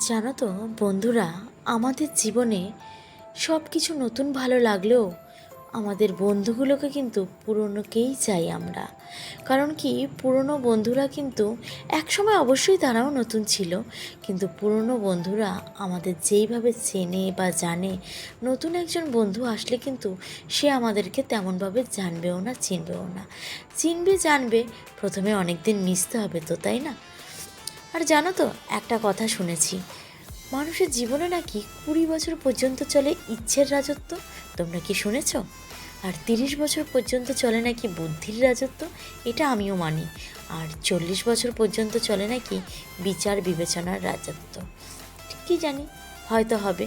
জানো তো, বন্ধুরা, আমাদের জীবনে সব কিছু নতুন ভালো লাগলেও আমাদের বন্ধুগুলোকে কিন্তু পুরনোকেই চাই আমরা। কারণ কি, পুরনো বন্ধুরা কিন্তু একসময় অবশ্যই তারাও নতুন ছিল, কিন্তু পুরনো বন্ধুরা আমাদের যেইভাবে চেনে বা জানে, নতুন একজন বন্ধু আসলে কিন্তু সে আমাদেরকে তেমনভাবে জানবেও না, চিনবেও না। চিনবে, জানবে, প্রথমে অনেক দিন মিশতে হবে তো, তাই না? আর জানো তো, একটা কথা শুনেছি। মানুষের জীবনে নাকি কুড়ি বছর পর্যন্ত চলে ইচ্ছের রাজত্ব, তোমরা কি শুনেছ? আর তিরিশ বছর পর্যন্ত চলে নাকি বুদ্ধির রাজত্ব, এটা আমিও মানি। আর চল্লিশ বছর পর্যন্ত চলে নাকি বিচার বিবেচনার রাজত্ব কি জানি? হয়তো হবে।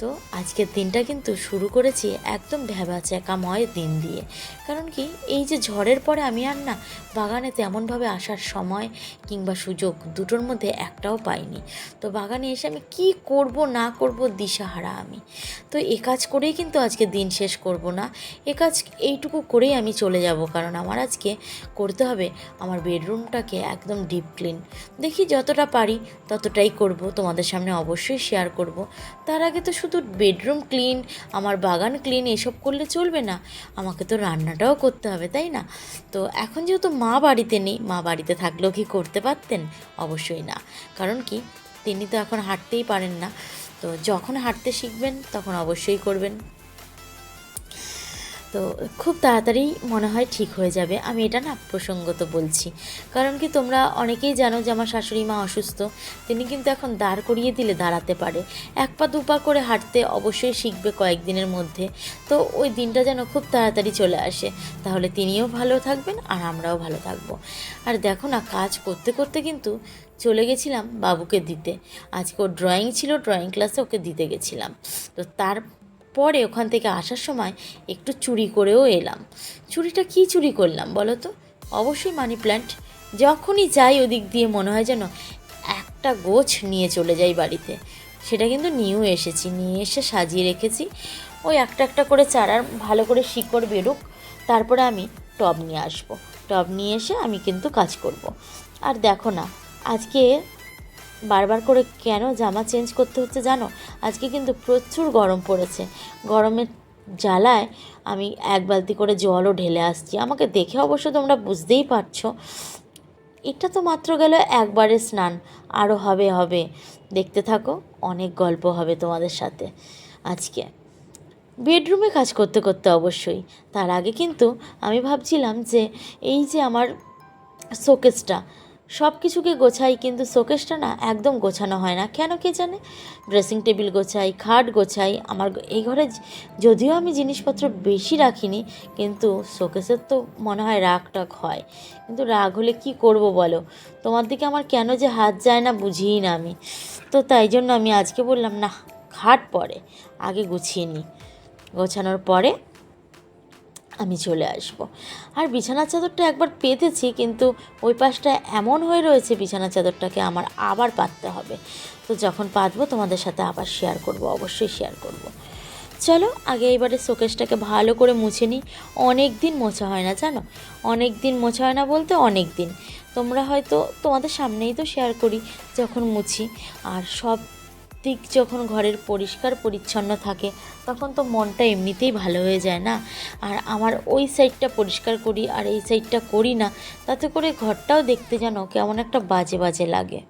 তো আজকের দিনটা কিন্তু শুরু করেছি একদম ভেবা চ্যাকাময় দিন দিয়ে। কারণ কি, এই যে ঝড়ের পরে আমি আর না বাগানে তেমনভাবে আসার সময় কিংবা সুযোগ দুটোর মধ্যে একটাও পাইনি। তো বাগানে এসে আমি কি করব, না করব দিশাহারা আমি। তো এ কাজ করেই কিন্তু আজকে দিন শেষ করব না। এ কাজ এইটুকু করেই আমি চলে যাব, কারণ আমার আজকে করতে হবে আমার বেডরুমটাকে একদম ডিপ ক্লিন। দেখি যতটা পারি ততটাই করব, তোমাদের সামনে অবশ্যই শেয়ার করব। তার আগে তো শুধু বেডরুম ক্লিন আমার বাগান ক্লিন এসব করলে চলবে না। আমাকে তো রান্নাটাও করতে হবে, তাই না? তো এখন যেহেতু মা বাড়িতে নেই, মা বাড়িতে থাকলেও কি করতে পারতেন? অবশ্যই না। কারণ কি, তিনি তো এখন হাঁটতেই পারেন না। তো যখন হাঁটতে শিখবেন, তখন অবশ্যই করবেন। তো খুব তাড়াতাড়ি মনে হয় ঠিক হয়ে যাবে। আমি এটা না প্রসঙ্গত বলছি। কারণ কি তোমরা অনেকেই জানো যে আমার শাশুড়ি মা অসুস্থ, তিনি কিন্তু এখন দাঁড় করিয়ে দিলে দাঁড়াতে পারে। এক পা দু পা করে হাঁটতে অবশ্যই শিখবে কয়েকদিনের মধ্যে। তো ওই দিনটা যেন খুব তাড়াতাড়ি চলে আসে। তাহলে তিনিও ভালো থাকবেন আর আমরাও ভালো থাকব। আর দেখো না, কাজ করতে করতে কিন্তু চলে গেছিলাম বাবুকে দিতে। আজকে ওর ড্রয়িং ছিল ড্রয়িং ক্লাসে ওকে দিতে গেছিলাম। তো তার পরে ওখান থেকে আসার সময় একটু চুরি করেও এলাম। চুরিটা কি চুরি করলাম বলো তো? অবশ্যই মানি প্ল্যান্ট যখনই যাই ওদিক দিয়ে মনে হয় যেন একটা গোছ নিয়ে চলে যাই বাড়িতে। সেটা কিন্তু নিয়েও এসেছি, নিয়ে এসে সাজিয়ে রেখেছি। ওই একটা একটা করে চারার ভালো করে শিকড় বেরুক, তারপরে আমি টব নিয়ে আসব। টব নিয়ে এসে আমি কিন্তু কাজ করব। আর দেখো না, আজকে বারবার করে কেন জামা চেঞ্জ করতে হচ্ছে জানো? আজকে কিন্তু প্রচুর গরম পড়েছে। গরমের জ্বালায় আমি এক বালতি করে জলও ঢেলে আসছি। আমাকে দেখে অবশ্য তোমরা বুঝতেই পারছ। এটা তো মাত্র গেল একবারে স্নান। আরও হবে হবে। দেখতে থাকো, অনেক গল্প হবে তোমাদের সাথে। আজকে বেডরুমে কাজ করতে করতে অবশ্যই। তার আগে কিন্তু আমি ভাবছিলাম যে এই যে আমার শোকেসটা সব কিছুকে গোছাই কিন্তু শোকেসটা না একদম গোছানো হয় না। কেন কে জানে? ড্রেসিং টেবিল গোছাই, খাট গোছাই, আমার এই ঘরে যদিও আমি জিনিসপত্র বেশি রাখিনি, কিন্তু শোকেসের তো মনে হয় রাগ টাগ হয়। কিন্তু রাগ হলে কি করব বলো? তোমার দিকে আমার কেন যে হাত যায় না বুঝিই না আমি। তো তাই জন্য আমি আজকে বললাম না খাট পরে, আগে গুছিয়ে নিই গোছানোর পরে আমি চলে আসব। আর বিছানার চাদরটা একবার পেতেছি, কিন্তু ওই পাশটা এমন হয়ে রয়েছে বিছানার চাদরটাকে আমার আবার পাততে হবে। তো যখন পাতবো তোমাদের সাথে আবার শেয়ার করব, অবশ্যই শেয়ার করব। চলো, আগে এবারে শোকেসটাকে ভালো করে মুছে নিই। অনেক দিন মোছা হয় না, জানো? অনেক দিন মোছা হয় না বলতে অনেক দিন তোমরা হয়তো তোমাদের সামনেই তো শেয়ার করি, যখন মুছি। আর সব দিক যখন ঘরের পরিষ্কার পরিচ্ছন্ন থাকে, তখন তো মনটা এমনিতেই ভালো হয়ে যায় না। আর আমার ওই সাইডটা পরিষ্কার করি আর এই সাইডটা করি না, তাতে করে ঘরটাও দেখতে যেন কেমন একটা বাজে বাজে লাগে।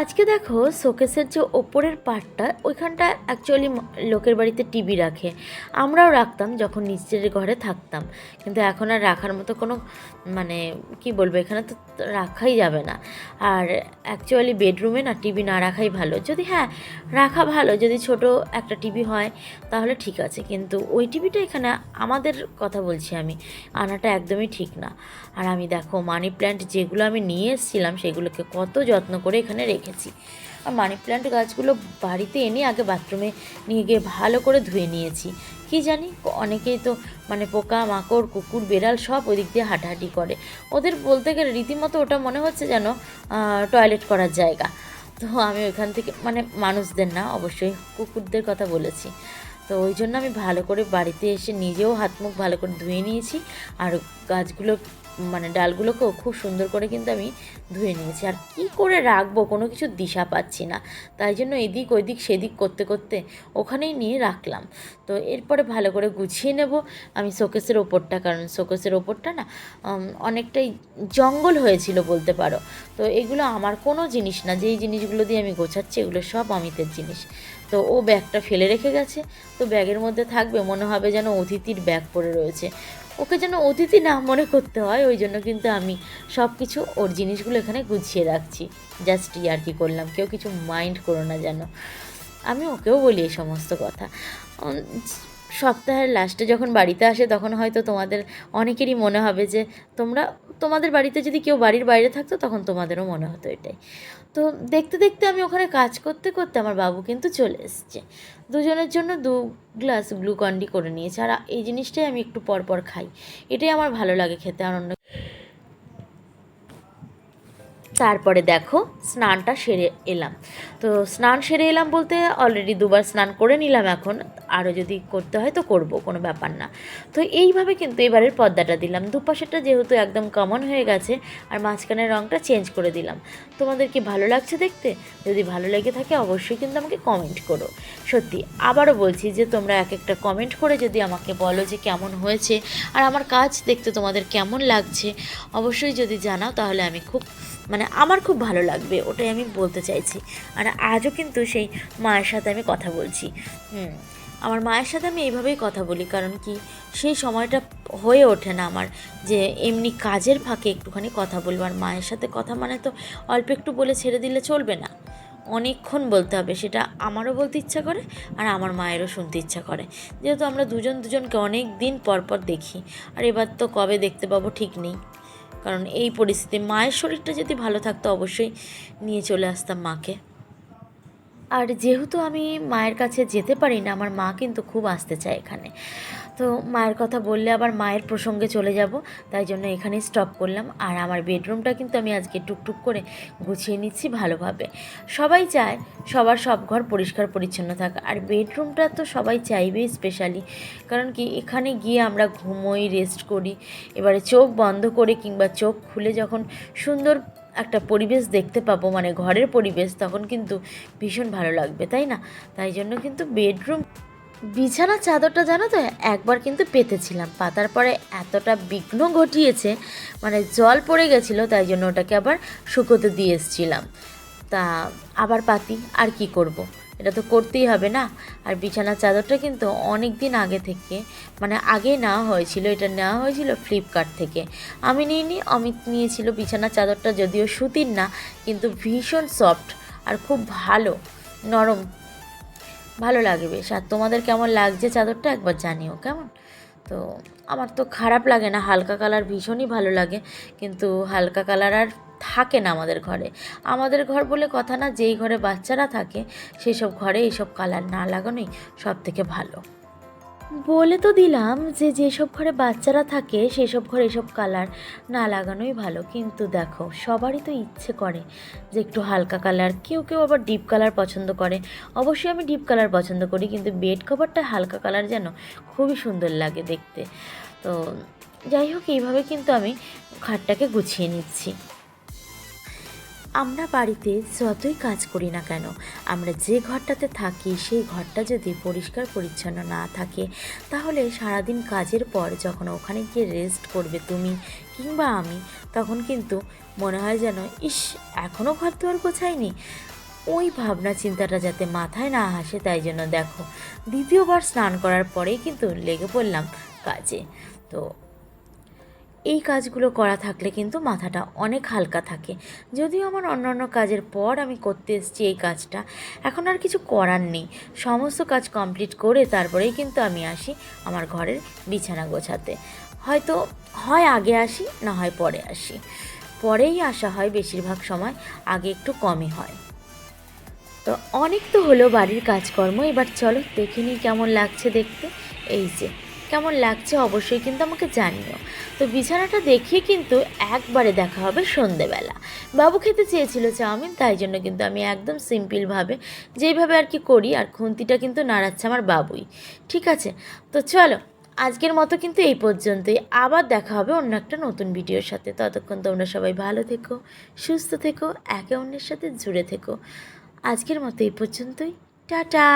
আজকে দেখো শোকেসের যে ওপরের পার্টটা, ওইখানটা অ্যাকচুয়ালি লোকের বাড়িতে টিভি রাখে। আমরাও রাখতাম যখন নিচের ঘরে থাকতাম। কিন্তু এখন আর রাখার মতো কোনো মানে কি বলব, এখানে তো রাখাই যাবে না। আর অ্যাকচুয়ালি বেডরুমে না টিভি না রাখাই ভালো। যদি হ্যাঁ রাখা ভালো। যদি ছোট একটা টিভি হয়, তাহলে ঠিক আছে। কিন্তু ওই টিভিটা এখানে আমাদের কথা বলছি আমি। আনাটা একদমই ঠিক না। আর আমি দেখো মানি প্ল্যান্ট যেগুলো আমি নিয়ে এসেছিলাম, সেগুলোকে কত যত্ন করে এখানে রেখেছি। আর মানি প্ল্যান্ট গাছগুলো বাড়িতে এনে আগে বাথরুমে নিয়ে গিয়ে ভালো করে ধুয়ে নিয়েছি। কি জানি, অনেকেই তো মানে পোকা, মাকড়, কুকুর, বেড়াল সব ওদিক দিয়ে হাঁটাহাঁটি করে। ওদের বলতে গেলে রীতিমতো ওটা মনে হচ্ছে যেন টয়লেট করার জায়গা। তো আমি ওইখান থেকে মানে মানুষদের না, অবশ্যই কুকুরদের কথা বলেছি। তো ওই জন্য আমি ভালো করে বাড়িতে এসে নিজেও হাত মুখ ভালো করে ধুয়ে নিয়েছি। আর গাছগুলো মানে ডালগুলোকেও খুব সুন্দর করে কিন্তু আমি ধুয়ে নিয়েছি। আর কি করে রাখব? কোনো কিছু দিশা পাচ্ছি না। তাই জন্য এদিক ওইদিক সেদিক করতে করতে ওখানেই নিয়ে রাখলাম। তো এরপরে ভালো করে গুছিয়ে নেব আমি শোকেসের ওপরটা। কারণ শোকেসের ওপরটা না অনেকটাই জঙ্গল হয়েছিল বলতে পারো। তো এগুলো আমার কোনো জিনিস না। যেই জিনিসগুলো দিয়ে আমি গোছাচ্ছি এগুলো সব অমিতের জিনিস। তো ও ব্যাগটা ফেলে রেখে গেছে। তো ব্যাগের মধ্যে থাকবে, মনে হবে যেন অতিথির ব্যাগ পড়ে রয়েছে। ওকে যেন অতিথি না মনে করতে হয়, ওই জন্য কিন্তু আমি সব কিছু ওর জিনিসগুলো এখানে গুছিয়ে রাখছি। জাস্ট ইয়ার কি করলাম, কেউ কিছু মাইন্ড করো না যেন। আমি ওকেও বলি এই সমস্ত কথা। সপ্তাহের লাস্টে যখন বাড়িতে আসে, তখন হয়তো তোমাদের অনেকেরই মনে হবে যে, তোমরা, তোমাদের বাড়িতে যদি কেউ বাড়ির বাইরে থাকতো, তখন তোমাদেরও মনে হতো এটাই। তো দেখতে দেখতে আমি ওখানে কাজ করতে করতে আমার বাবু কিন্তু চলে এসছে। দুজনের জন্য দু গ্লাস গ্লুকন্ডি করে নিয়েছে। আর এই জিনিসটাই আমি একটু পর পর খাই। এটাই আমার ভালো লাগে খেতে আর অন্য তারপরে দেখো, স্নানটা সেরে এলাম। তো স্নান সেরে এলাম বলতে অলরেডি দুবার স্নান করে নিলাম এখন। আরও যদি করতে হয় তো করব, কোনো ব্যাপার না। তো এইভাবে কিন্তু এবারের পর্দাটা দিলাম। দুপাশেরটা যেহেতু একদম কমন হয়ে গেছে, আর মাঝখানের রঙটা চেঞ্জ করে দিলাম। তোমাদের কি ভালো লাগছে দেখতে? যদি ভালো লেগে থাকে অবশ্যই কিন্তু আমাকে কমেন্ট করো। সত্যি, আবারও বলছি যে তোমরা এক একটা কমেন্ট করে যদি আমাকে বলো যে কেমন হয়েছে, আর আমার কাজ দেখতে তোমাদের কেমন লাগছে, অবশ্যই যদি জানাও তাহলে আমি খুব মানে আমার খুব ভালো লাগবে, ওটাই আমি বলতে চাইছি। আর আজও কিন্তু সেই মায়ের সাথে আমি কথা বলছি। হুম। আমার মায়ের সাথে আমি এইভাবেই কথা বলি, কারণ কি সেই সময়টা হয়ে ওঠে না আমার যে এমনি কাজের ফাঁকে একটুখানি কথা বলব। আর মায়ের সাথে কথা মানে তো অল্প একটু বলে ছেড়ে দিলে চলবে না। অনেকক্ষণ বলতে হবে, সেটা আমারও বলতে ইচ্ছা করে আর আমার মায়েরও শুনতে ইচ্ছা করে। যেহেতু আমরা দুজন দুজনকে অনেক দিন পর পর দেখি, আর এবার তো কবে দেখতে পাবো ঠিক নেই। কারণ এই পরিস্থিতি, মায়ের শরীরটা যদি ভালো থাকতো অবশ্যই নিয়ে চলে আসতাম মাকে। আর যেহেতু আমি মায়ের কাছে যেতে পারি না, আমার মা কিন্তু খুব আসতে চায় এখানে। তো মায়ের কথা বললে আবার মায়ের প্রসঙ্গে চলে যাব, তাই জন্য এখানে স্টপ করলাম। আর আমার বেডরুমটা কিন্তু আমি আজকে টুকটুক করে গুছিয়ে নিচ্ছি ভালোভাবে। সবাই চায় সবার সব ঘর পরিষ্কার পরিচ্ছন্ন থাকা, আর বেডরুমটা তো সবাই চাইবেই স্পেশালি কারণ কি, এখানে গিয়ে আমরা ঘুমোই রেস্ট করি, এবারে চোখ বন্ধ করে কিংবা চোখ খুলে যখন সুন্দর একটা পরিবেশ দেখতে পাবো মানে ঘরের পরিবেশ, তখন কিন্তু ভীষণ ভালো লাগবে, তাই না? তাই জন্য কিন্তু বেডরুম বিছানা চাদরটা জানো তো, একবার কিন্তু পেতেছিলাম। পাতার পরে এতটা বিঘ্ন ঘটিয়েছে মানে জল পড়ে গেছিল, তাই জন্য ওটাকে আবার শুকোতে দিয়ে এসছিলাম। তা আবার পাতি, আর কি করব। এটা তো করতেই হবে না। আর বিছানার চাদরটা কিন্তু অনেক দিন আগে থেকে মানে আগে নেওয়া হয়েছিল, এটা নেওয়া হয়েছিল ফ্লিপকার্ট থেকে। আমি নিইনি, অমিত নিয়েছিল বিছানার চাদরটা, যদিও সুতির না, কিন্তু ভীষণ সফট আর খুব ভালো, নরম। ভালো লাগে বেশ। আর তোমাদের কেমন লাগছে চাদরটা, একবার জানিও কেমন? তো আমার তো খারাপ লাগে না, হালকা কালার ভীষণই ভালো লাগে, কিন্তু হালকা কালার আর থাকে না আমাদের ঘরে। আমাদের ঘর বলে কথা না, যেই ঘরে বাচ্চারা থাকে সেই সব ঘরে এইসব কালার না লাগানোই সব থেকে ভালো। বলে তো দিলাম যে, যেসব ঘরে বাচ্চারা থাকে, সেসব ঘরে এসব কালার না লাগানোই ভালো। কিন্তু দেখো, সবারই তো ইচ্ছে করে যে, একটু হালকা কালার। কেউ কেউ আবার ডিপ কালার পছন্দ করে। অবশ্যই আমি ডিপ কালার পছন্দ করি, কিন্তু বেড কভারটা হালকা কালার যেন খুবই সুন্দর লাগে দেখতে। তো যাই হোক, এইভাবে কিন্তু আমি খাটটাকে গুছিয়ে নিচ্ছি। আমরা বাড়িতে যতই কাজ করি না কেন, আমরা যে ঘরটাতে থাকি, সেই ঘরটা যদি পরিষ্কার পরিচ্ছন্ন না থাকে, তাহলে সারাদিন কাজের পর যখন ওখানে গিয়ে রেস্ট করবে তুমি কিংবা আমি, তখন কিন্তু মনে হয় যেন, ইস এখনও ঘর দুয়ার গোছায়নি ওই ভাবনা চিন্তাটা যাতে মাথায় না আসে, তাই জন্য দেখো, দ্বিতীয়বার স্নান করার পরেই কিন্তু লেগে পড়লাম কাজে। তো এই কাজগুলো করা থাকলে কিন্তু মাথাটা অনেক হালকা থাকে। যদিও আমার অন্য অন্য কাজের পর আমি করতে এসেছি এই কাজটা, এখন আর কিছু করার নেই। সমস্ত কাজ কমপ্লিট করে তারপরেই কিন্তু আমি আসি আমার ঘরের বিছানা গোছাতে। হয়তো হয় আগে আসি, না হয় পরে আসি। পরেই আসা হয় বেশিরভাগ সময়, আগে একটু কমই হয়। তো অনেক তো হলো বাড়ির কাজকর্ম, এবার চলো দেখে নিই কেমন লাগছে দেখতে। এই যে কেমন লাগছে অবশ্যই কিন্তু আমাকে জানিও। তো বিছানাটা দেখিয়ে কিন্তু একবারে দেখা হবে সন্ধেবেলা। বাবু খেতে চেয়েছিল চাউমিন, তাই জন্য কিন্তু আমি একদম সিম্পলভাবে যেইভাবে আর কি করি, আর খুন্তিটা কিন্তু নাড়াচ্ছে আমার বাবুই। ঠিক আছে? তো চলো, আজকের মতো কিন্তু এই পর্যন্তই। আবার দেখা হবে অন্য একটা নতুন ভিডিওর সাথে। ততক্ষণ তোমরা সবাই ভালো থেকো, সুস্থ থেকো, একে অন্যের সাথে জুড়ে থেকো। আজকের মতো এই পর্যন্তই। টাটা!